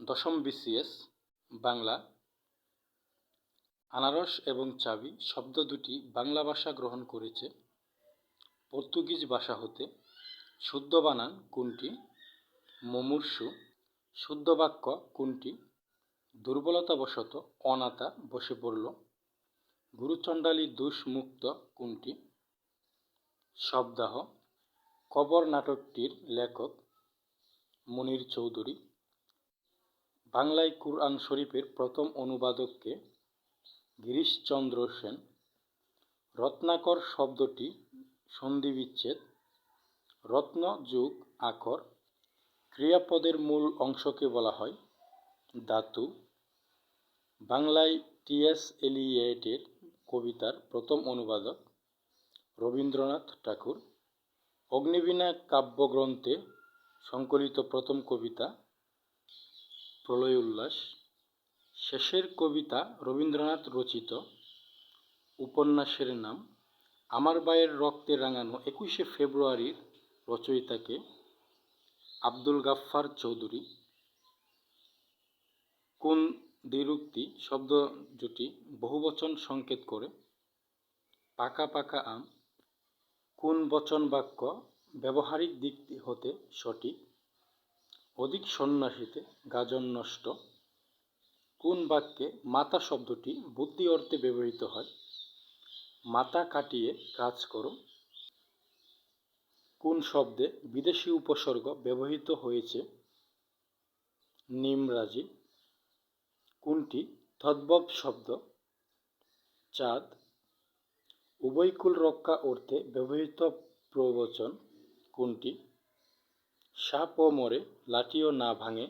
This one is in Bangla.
দশম বিসিএস বাংলা। আনারস এবং চাবি শব্দ দুটি বাংলা ভাষা গ্রহণ করেছে। পর্তুগিজ ভাষা হতে শুদ্ধ বানান কোনটি? মুমূর্ষু। শুদ্ধ বাক্য কোনটি? দুর্বলতাবশত অনাতা বসে পড়ল। গুরুচণ্ডালী দুষ্মুক্ত কোনটি? শব্দাহ। কবর নাটকটির লেখক মনির চৌধুরী। বাংলায় কুরআন শরীফের প্রথম অনুবাদককে গিরিশচন্দ্র সেন। রত্নাকর শব্দটি সন্ধিবিচ্ছেদ। রত্ন যুগ আকর। ক্রিয়াপদের মূল অংশকে বলা হয় ধাতু। বাংলায় টিএস এলিয়েটের কবিতার প্রথম অনুবাদক রবীন্দ্রনাথ ঠাকুর। অগ্নিবীণা কাব্যগ্রন্থে সংকলিত প্রথম কবিতা প্রলয় উল্লাস, শেষের কবিতা রবীন্দ্রনাথ রচিত, উপন্যাসের নাম, আমার বায়ের রক্তে রাঙানো একুশে ফেব্রুয়ারির রচয়িতাকে, আব্দুল গাফফার চৌধুরী। কোন দ্বিরুক্তি শব্দ দুটি বহুবচন সংকেত করে, পাকা পাকা আম, কোন বচন বাক্য ব্যবহারিক দিক হতে সঠিক? অধিক সন্ন্যাসীতে গাজন নষ্ট। কোন বাক্যে মাতা শব্দটি বুদ্ধি অর্থে ব্যবহৃত হয়? মাথা কাটিয়ে কাজ করো। কোন শব্দে বিদেশি উপসর্গ ব্যবহৃত হয়েছে? নিমরাজি। কোনটি তদ্ভব শব্দ? চাঁদ। উভয়কুল রক্ষা অর্থে ব্যবহৃত প্রবচন কোনটি? সাপ ও মরে লাঠিও না ভাঙে।